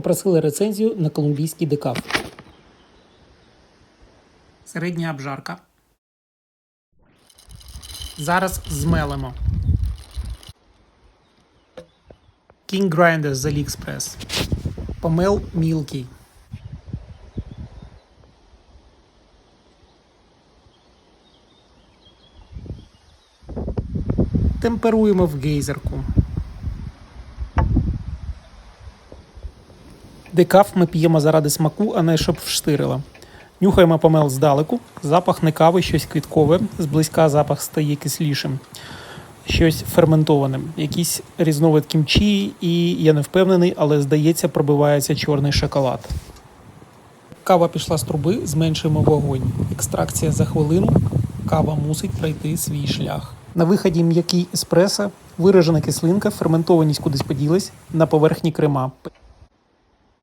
Попросили рецензію на колумбійський декаф. Середня обжарка. Зараз змелимо. King Grinder з AliExpress. Помел мілкий. Темперуємо в гейзерку. Декаф ми п'ємо заради смаку, а не щоб вштирила. Нюхаємо помел здалеку. Запах не кави, щось квіткове. Зблизька запах стає кислішим. Щось ферментованим, якийсь різновид кімчі, і я не впевнений, але здається, пробивається чорний шоколад. Кава пішла з труби, зменшуємо вогонь. Екстракція за хвилину. Кава мусить пройти свій шлях. На виході м'який еспресо, виражена кислинка, ферментованість кудись поділась, на поверхні крема.